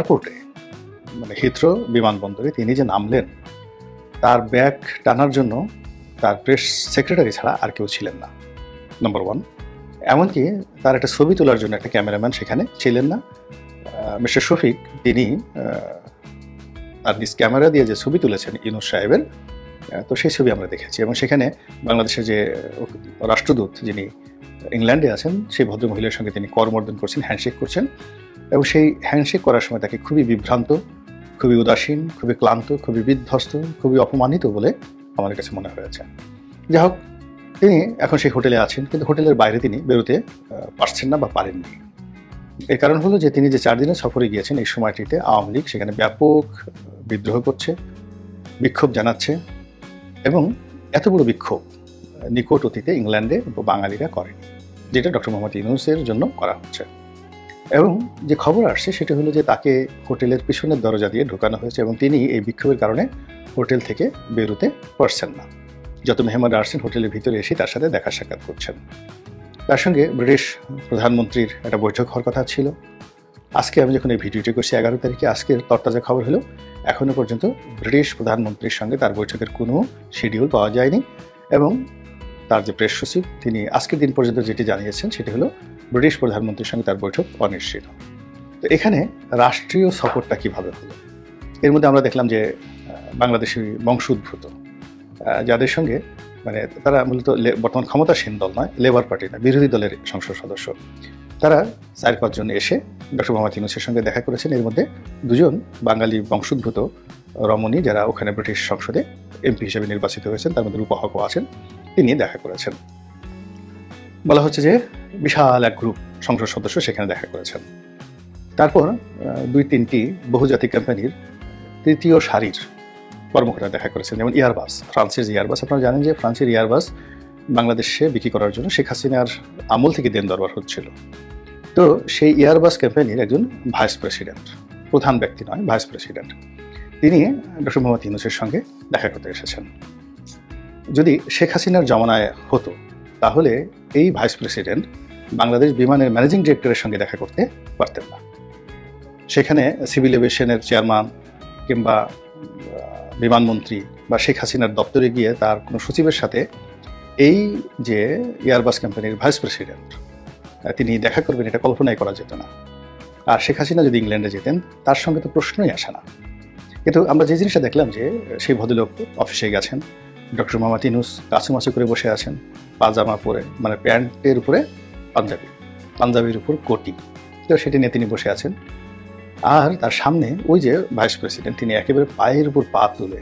এয়ারপোর্টে মানে হিথ্রো বিমানবন্দরে তিনি যে নামলেন, তার ব্যাগ টানার জন্য তার প্রেস সেক্রেটারি ছাড়া আর কেউ ছিলেন না। নম্বর ওয়ান এমনকি তার একটা ছবি তোলার জন্য একটা ক্যামেরাম্যান সেখানে ছিলেন না। মিস্টার শফিক, তিনি তার নিজ ক্যামেরা দিয়ে যে ছবি তুলেছেন ইনুস সাহেবের তো সেই ছবি আমরা দেখেছি। এবং সেখানে বাংলাদেশের যে রাষ্ট্রদূত যিনি ইংল্যান্ডে আছেন, সেই ভদ্র মহিলার সঙ্গে তিনি করমর্দন করছেন হ্যান্ডশেক করছেন। এবং সেই হ্যান্ডশেক করার সময় তাকে খুবই বিভ্রান্ত, খুবই উদাসীন, খুবই ক্লান্ত, খুবই বিধ্বস্ত, খুবই অপমানিত বলে আমার কাছে মনে হয়েছে। যাই হোক, তিনি এখন সেই হোটেলে আছেন, কিন্তু হোটেলের বাইরে তিনি বেরোতে পারছেন না বা পারেননি। এর কারণ হলো যে তিনি যে চার দিনের সফরে গিয়েছেন এই সময়টিতে আওয়ামী লীগ সেখানে ব্যাপক বিদ্রোহ করছে, বিক্ষোভ জানাচ্ছে এবং এত বড় বিক্ষোভ নিকট অতীতে ইংল্যান্ডে বাঙালিরা করেনি, যেটা ডক্টর মোহাম্মদ ইউনুসের জন্য করা হচ্ছে। এবং যে খবর আসছে সেটা হলো যে তাকে হোটেলের পিছনের দরজা দিয়ে ঢোকানো হয়েছে এবং তিনি এই বিক্ষোভের কারণে হোটেল থেকে বেরোতে পারছেন না। যত মেহমান আসছেন, হোটেলের ভিতরে এসে তার সাথে দেখা সাক্ষাৎ করছেন। তার সঙ্গে ব্রিটিশ প্রধানমন্ত্রীর একটা বৈঠক হওয়ার কথা ছিল। আজকে আমি যখন এই ভিডিওটি করছি, এগারো তারিখে আজকের তরতাজা খবর হলো এখনও পর্যন্ত ব্রিটিশ প্রধানমন্ত্রীর সঙ্গে তার বৈঠকের কোনো শিডিউল পাওয়া যায়নি এবং তার যে প্রেস সচিব, তিনি আজকের দিন পর্যন্ত যেটি জানিয়েছেন, সেটি হলো ব্রিটিশ প্রধানমন্ত্রীর সঙ্গে তার বৈঠক অনিশ্চিত। তো এখানে রাষ্ট্রীয় সফরটা কীভাবে হলো? এর মধ্যে আমরা দেখলাম যে বাংলাদেশি বংশোদ্ভূত যাদের সঙ্গে মানে তারা মূলত বর্তমান ক্ষমতাসীন দল নয় লেবার পার্টি না, বিরোধী দলের সংসদ সদস্য। তারা চার পাঁচজন এসে ডক্টর মোহাম্মদ ইউনুসের সঙ্গে দেখা করেছেন। এর মধ্যে দুজন বাঙালি বংশোদ্ভূত রমণী, যারা ওখানে ব্রিটিশ সংসদে এমপি হিসেবে নির্বাচিত হয়েছেন, তার মধ্যে রূপহকও আছেন, তিনি দেখা করেছেন। বলা হচ্ছে যে বিশাল এক গ্রুপ সংসদ সদস্য সেখানে দেখা করেছেন। তারপর দুই তিনটি বহুজাতিক কোম্পানির তৃতীয় সারির কর্মকর্তা দেখা করেছেন, যেমন ইয়ারবাস ফ্রান্সের ইয়ারবাস আপনারা জানেন যে ফ্রান্সের ইয়ারবাস বাংলাদেশে বিক্রি করার জন্য শেখ হাসিনার আমল থেকে দেন দরবার হচ্ছিল। তো সেই ইয়ারবাস কোম্পানির একজন ভাইস প্রেসিডেন্ট প্রধান ব্যক্তি নয় ভাইস প্রেসিডেন্ট তিনি ডক্টর মোহাম্মদ ইউনুসের সঙ্গে দেখা করতে এসেছেন। যদি শেখ হাসিনার জমানায় হতো তাহলে এই ভাইস প্রেসিডেন্ট বাংলাদেশ বিমানের ম্যানেজিং ডিরেক্টরের সঙ্গে দেখা করতে পারতেন না। সেখানে সিভিল এভিয়েশনের চেয়ারম্যান কিংবা বিমানমন্ত্রী বা শেখ হাসিনার দপ্তরে গিয়ে তার কোনো সচিবের সাথে এই যে এয়ারবাস কোম্পানির ভাইস প্রেসিডেন্ট তিনি দেখা করবেন, এটা কল্পনাই করা যেত না। আর শেখ হাসিনা যদি ইংল্যান্ডে যেতেন, তার সঙ্গে তো প্রশ্নই আসে না। কিন্তু আমরা যে জিনিসটা দেখলাম যে, সেই ভদ্রলোক অফিসে গেছেন, ডক্টর মোহাম্মদ ইনুস কাছুমাছু করে বসে আছেন। পাজামা পরে মানে প্যান্টের উপরে পাঞ্জাবি, পাঞ্জাবির উপর কোটি। তো সেটি নিয়ে তিনি বসে আছেন। আর তার সামনে ওই যে ভাইস প্রেসিডেন্ট, তিনি একেবারে পায়ের উপর পা তুলে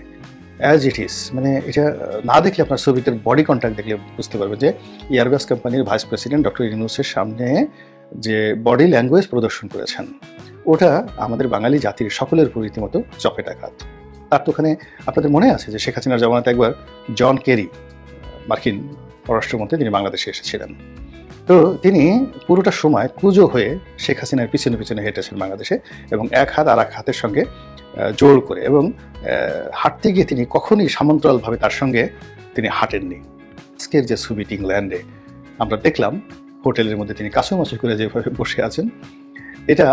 অ্যাজ ইট ইজ মানে এটা না দেখলে আপনার ছবিটার বডি কন্ট্যাক্ট দেখলে বুঝতে পারবে যে এয়ারবাস কোম্পানির ভাইস প্রেসিডেন্ট ডক্টর ইউনুসের সামনে যে বডি ল্যাঙ্গুয়েজ প্রদর্শন করেছেন, ওটা আমাদের বাঙালি জাতির সকলের উপর রীতিমতো চপেটাঘাত তার তো ওখানে আপনাদের মনে আছে যে শেখ হাসিনার জমানাতে একবার জন কেরি, মার্কিন পররাষ্ট্রমন্ত্রী তিনি বাংলাদেশে এসেছিলেন। তো তিনি পুরোটা সময় কুজো হয়ে শেখ হাসিনার পিছনে পিছনে হেঁটেছেন বাংলাদেশে এবং এক হাত আর এক হাতের সঙ্গে জোর করে এবং হাঁটতে গিয়ে তিনি কখনই সমান্তরালভাবে তার সঙ্গে তিনি হাঁটেননি। আজকের যে ছবিটি ইংল্যান্ডে আমরা দেখলাম হোটেলের মধ্যে তিনি কাছুমাছু করে যেভাবে বসে আছেন, এটা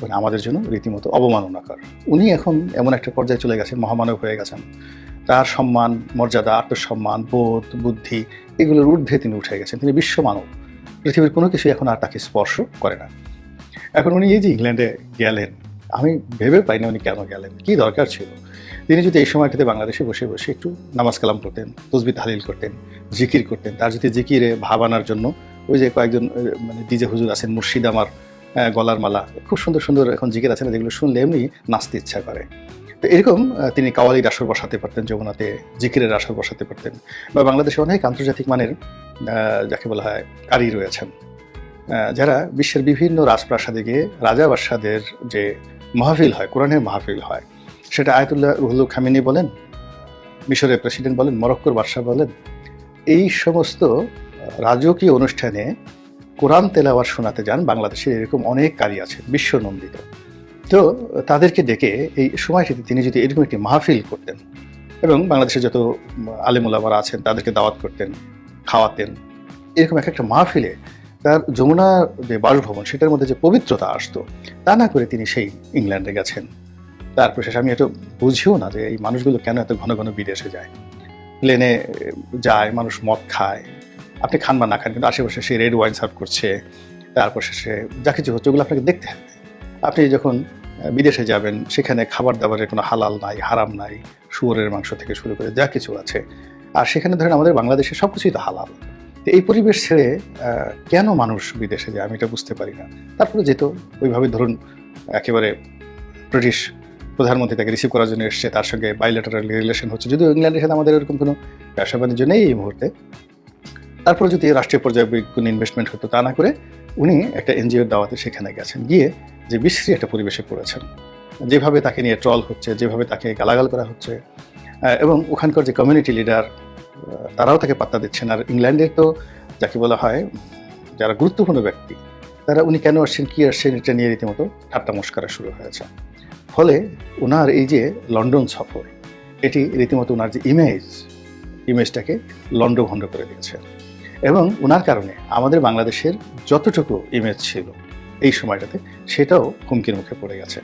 মানে আমাদের জন্য রীতিমতো অবমাননাকর। উনি এখন এমন একটা পর্যায়ে চলে গেছেন, মহামানব হয়ে গেছেন। তার সম্মান, মর্যাদা, আত্মসম্মান, বোধ, বুদ্ধি এগুলোর ঊর্ধ্বে তিনি উঠে গেছেন। তিনি বিশ্ব মানব। পৃথিবীর কোনো কিছু এখন আর তাকে স্পর্শ করে না। এখন উনি এই যে ইংল্যান্ডে গেলেন, আমি ভেবে পাইনি উনি কেন গেলেন, কি দরকার ছিল? তিনি যদি এই সময়টিতে বাংলাদেশে বসে বসে একটু নামাজ কালাম করতেন তসবি তাহলিল করতেন, জিকির করতেন, তার যদি জিকিরে ভাব আনার জন্য ওই যে কয়েকজন মানে ডিজে হুজুর আছেন, মুর্শিদ আমার গলার মালা, খুব সুন্দর সুন্দর এখন জিকির আছে না, যেগুলো শুনলে এমনি নাচতে ইচ্ছা করে। তো এরকম তিনি কাওয়ালির আসর বসাতে পারতেন, যমুনাতে জিকিরের আসর বসাতে পারতেন। বা বাংলাদেশে অনেক আন্তর্জাতিক মানের যাকে বলা হয় কারি রয়েছেন যারা বিশ্বের বিভিন্ন রাজপ্রাসাদে গিয়ে রাজা বাদশাদের যে মাহফিল হয়, কোরআনের মাহফিল হয়, সেটা আয়তুল্লাহ রুহুল খামিনি বলেন, মিশরের প্রেসিডেন্ট বলেন, মরক্কোর বাদশাহ বলেন, এই সমস্ত রাজকীয় অনুষ্ঠানে কোরআন তেলাওয়ার শোনাতে যান বাংলাদেশের এরকম অনেক কারি আছে বিশ্বনন্দিত। তো তাদেরকে ডেকে এই সময়টিতে তিনি যদি এরকম একটি মাহফিল করতেন এবং বাংলাদেশের যত আলেমুলামারা আছেন, তাদেরকে দাওয়াত করতেন, খাওয়াতেন, এরকম এক একটা মাহফিলে তার যমুনা যে বাসভবন, সেটার মধ্যে যে পবিত্রতা আসতো, তা না করে তিনি সেই ইংল্যান্ডে গেছেন। তারপর শেষে আমি এটা বুঝিও না যে এই মানুষগুলো কেন এত ঘন ঘন বিদেশে যায়। প্লেনে যায়, মানুষ মদ খায়। আপনি খান বা না খান, কিন্তু আশেপাশে সে রেড ওয়াইন সার্ভ করছে। তারপর শেষে যা কিছু হচ্ছে, ওগুলো আপনাকে দেখতে হবে। আপনি যখন বিদেশে যাবেন, সেখানে খাবার দাবারের কোনো হালাল নাই, হারাম নাই, শুয়োরের মাংস থেকে শুরু করে যা কিছু আছে, আর সেখানে ধরেন আমাদের বাংলাদেশে সব কিছুই তো হালাল। তো এই পরিবেশ ছেড়ে কেন মানুষ বিদেশে যায় আমি এটা বুঝতে পারি না। তারপরে যেত ওইভাবে ধরুন, একেবারে ব্রিটিশ প্রধানমন্ত্রী তাকে রিসিভ করার জন্য এসছে, তার সঙ্গে বাইলেটারাল রিলেশন হচ্ছে, যদিও ইংল্যান্ডের সাথে আমাদের এরকম কোনো ব্যবসা বাণিজ্য নেই এই মুহূর্তে। তারপরে যদি রাষ্ট্রীয় পর্যায়ে কোনো ইনভেস্টমেন্ট হতো তা না করে উনি একটা এনজিওর দাওয়াতে সেখানে গেছেন। গিয়ে যে বিশ্রী একটা পরিবেশে পড়েছেন। যেভাবে তাকে নিয়ে ট্রল হচ্ছে, যেভাবে তাকে গালাগাল করা হচ্ছে এবং ওখানকার যে কমিউনিটি লিডার তারাও তাকে পাত্তা দিচ্ছেন। আর ইংল্যান্ডের তো যাকে বলা হয়, যারা গুরুত্বপূর্ণ ব্যক্তি, তারা উনি কেন আসছেন, কী আসছেন, এটা নিয়ে রীতিমতো ঠাট্টা মস্কারা শুরু হয়েছে। ফলে ওনার এই যে লন্ডন সফর, এটি রীতিমতো ওনার যে ইমেজ ইমেজটাকে লন্ডভন্ড করে দিয়েছে। এবং ওনার কারণে আমাদের বাংলাদেশের যতটুকু ইমেজ ছিল এই সময়টাতে, সেটাও হুমকির মুখে পড়ে গেছে।